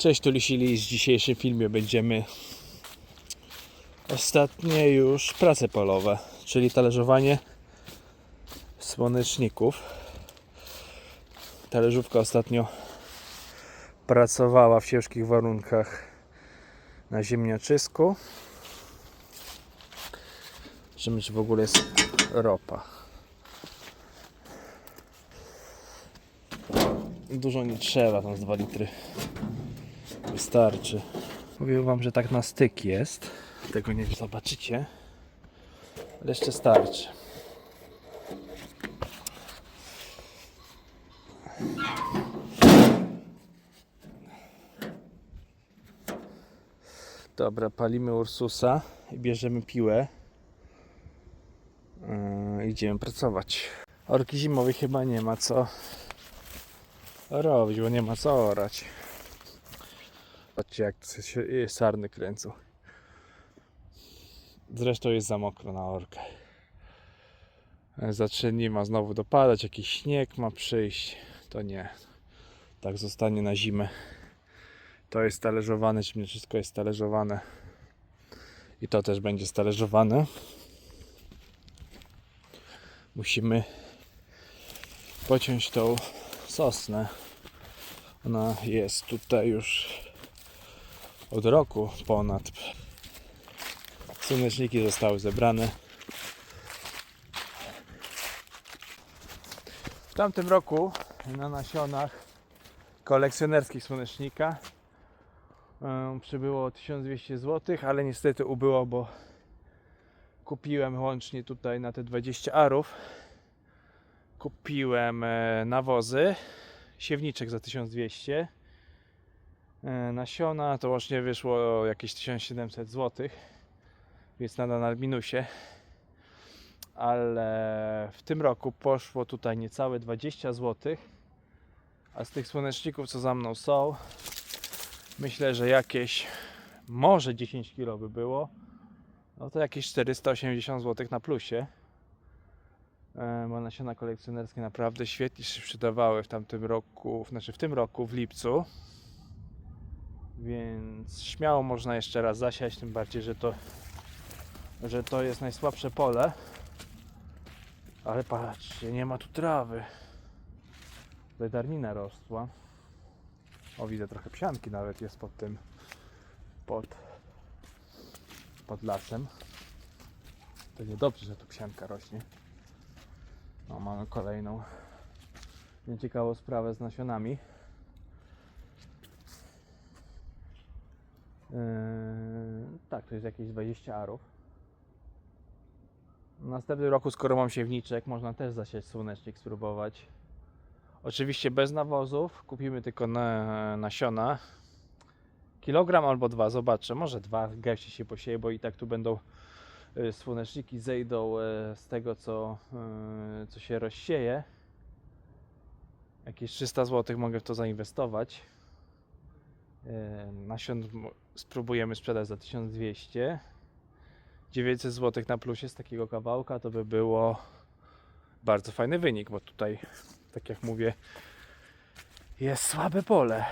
Cześć, tu Lisili. W dzisiejszym filmie będziemy ostatnie już prace polowe, czyli talerzowanie słoneczników. Talerzówka ostatnio pracowała w ciężkich warunkach na ziemniaczysku. Zobaczymy, czy w ogóle jest ropa. Dużo nie trzeba, tam z 2 litry wystarczy. Mówię wam, że tak na styk jest. Tego nie zobaczycie. Ale jeszcze starczy. Dobra, palimy Ursusa i bierzemy piłę. Yy, idziemy pracować. Orki zimowej chyba nie ma co robić, bo nie ma co orać. Patrzcie jak się sarny kręcą. Zresztą jest za mokro na orkę. Zacznie ma znowu dopadać, jakiś śnieg ma przyjść. To nie. Tak zostanie na zimę. To jest talerzowane, czy nie wszystko jest talerzowane. I to też będzie talerzowane. Musimy pociąć tą sosnę. Ona jest tutaj już od roku ponad. Słoneczniki zostały zebrane. W tamtym roku na nasionach kolekcjonerskich słonecznika przybyło 1200 zł, ale niestety ubyło, bo kupiłem łącznie tutaj na te 20 arów. Kupiłem e, nawozy, siewniczek za 1200 E, nasiona to łącznie wyszło jakieś 1700 zł, więc nadal na minusie. Ale w tym roku poszło tutaj niecałe 20 zł. A z tych słoneczników, co za mną są, myślę, że jakieś może 10 kg by było. No to jakieś 480 zł na plusie. E, Bo nasiona kolekcjonerskie naprawdę świetnie się sprzedawały w tamtym roku, znaczy w tym roku w lipcu. Więc śmiało można jeszcze raz zasiać, tym bardziej, że to, że to jest najsłabsze pole. Ale patrzcie, nie ma tu trawy. Tutaj rosła. O, widzę trochę psianki nawet jest pod tym, pod, pod lasem. To niedobrze, że tu psianka rośnie. No, mamy kolejną nieciekawą sprawę z nasionami. Tak, to jest jakieś 20 arów. W następnym roku, skoro mam siewniczek, można też zasiać słonecznik, spróbować. Oczywiście bez nawozów, kupimy tylko na, nasiona. Kilogram albo dwa, zobaczę, może dwa gęście się posieje, bo i tak tu będą y, słoneczniki zejdą y, z tego, co, y, co się rozsieje. Jakieś 300 zł mogę w to zainwestować. Nasion spróbujemy sprzedać za 1200 900 zł na plusie z takiego kawałka to by było bardzo fajny wynik, bo tutaj tak jak mówię jest słabe pole.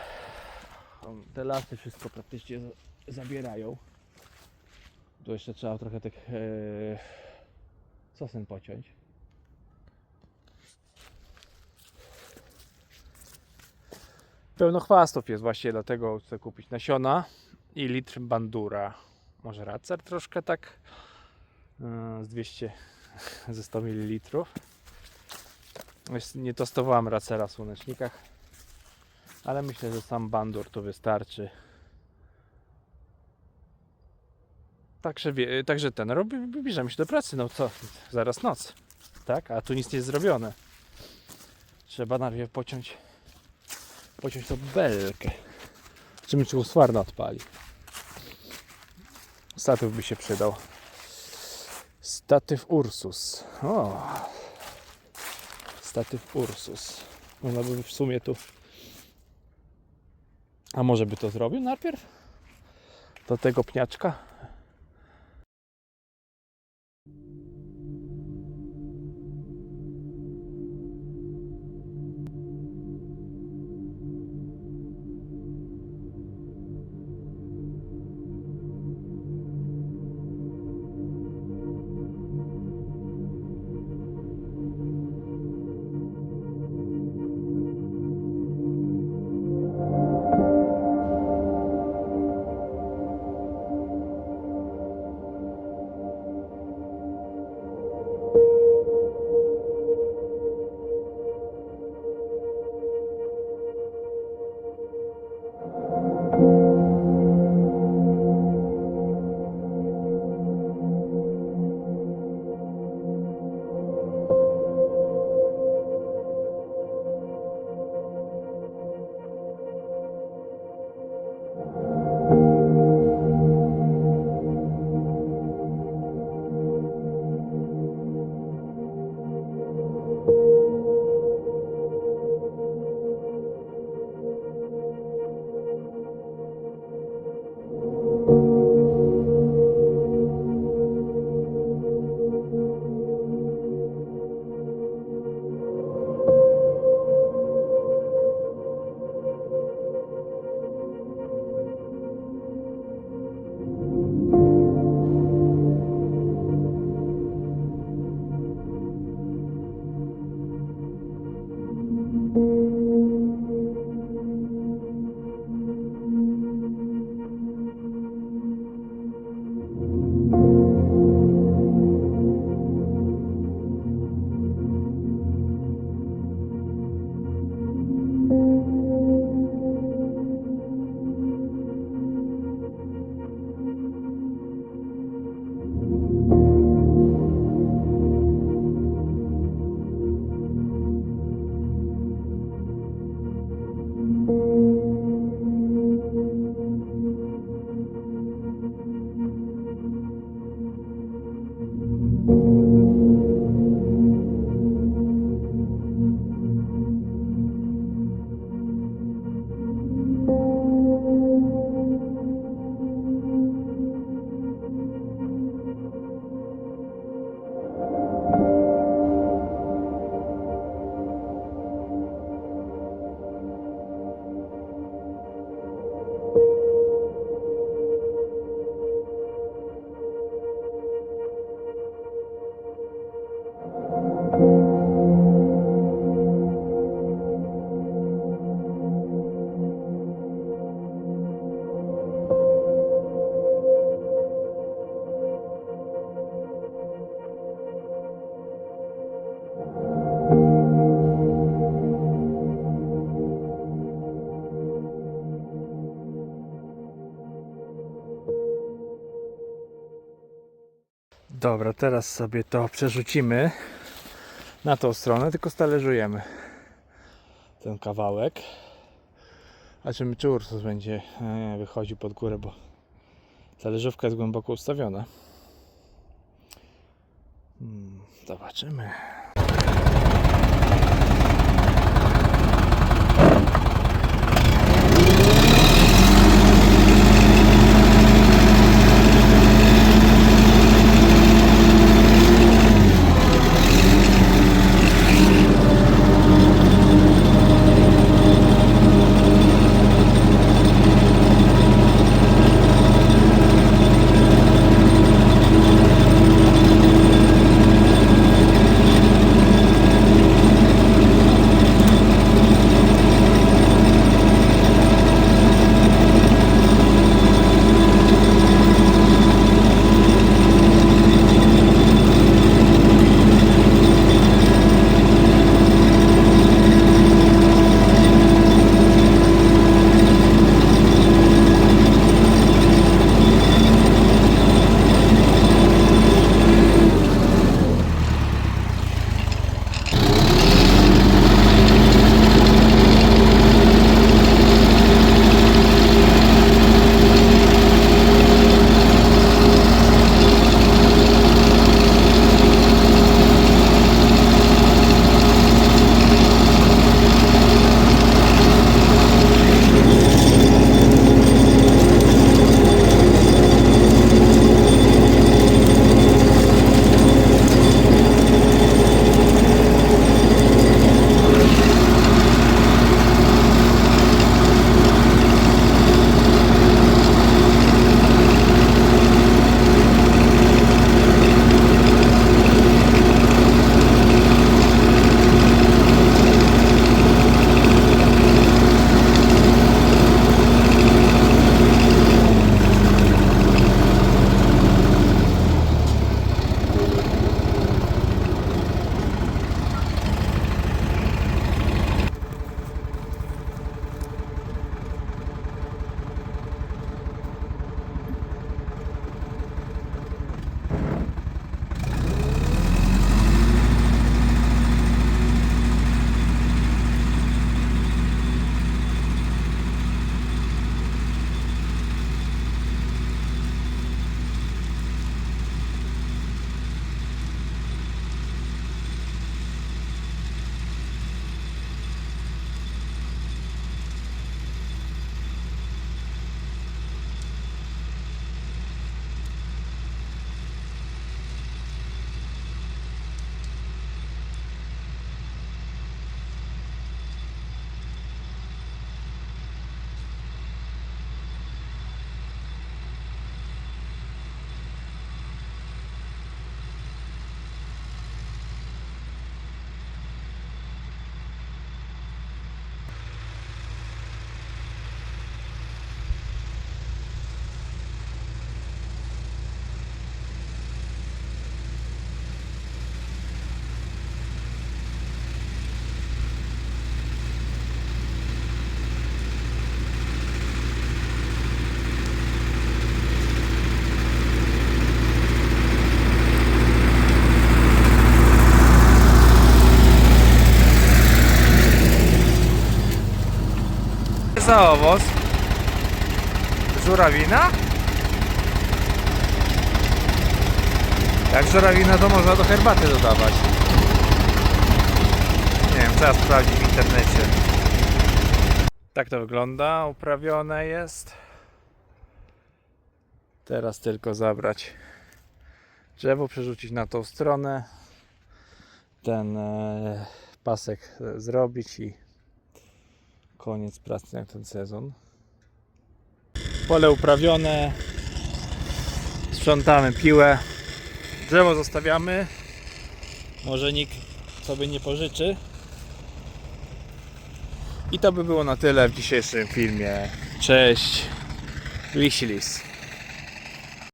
Te lasy wszystko praktycznie za- zabierają. Tu jeszcze trzeba trochę tych e, sosen pociąć Pełno chwastów jest właśnie, dlatego chcę kupić nasiona i litr bandura. Może racer troszkę tak yy, z 200 ze 100 ml. Nie testowałem racera w słonecznikach, ale myślę, że sam bandur to wystarczy. Także, wie- także ten, robi, bierzemy się do pracy, no co, zaraz noc, tak? A tu nic nie jest zrobione. Trzeba najpierw pociąć pociąć tą belkę. Zobaczymy, czy uswarna odpali. Statyw by się przydał. Statyw Ursus. O. Statyw Ursus. Można by w sumie tu... A może by to zrobił najpierw? Do tego pniaczka? Dobra, teraz sobie to przerzucimy na tą stronę, tylko stależujemy ten kawałek. A czy Ursus będzie e, wychodził pod górę, bo talerzówka jest głęboko ustawiona. Hmm, zobaczymy. Za owoc? Żurawina? Jak żurawina to można do herbaty dodawać. Nie wiem, trzeba sprawdzić w internecie. Tak to wygląda, uprawione jest. Teraz tylko zabrać drzewo, przerzucić na tą stronę, ten e, pasek e, zrobić i koniec pracy na ten sezon. Pole uprawione, sprzątamy piłę, drzewo zostawiamy, może nikt sobie nie pożyczy. I to by było na tyle w dzisiejszym filmie. Cześć, Lisilis.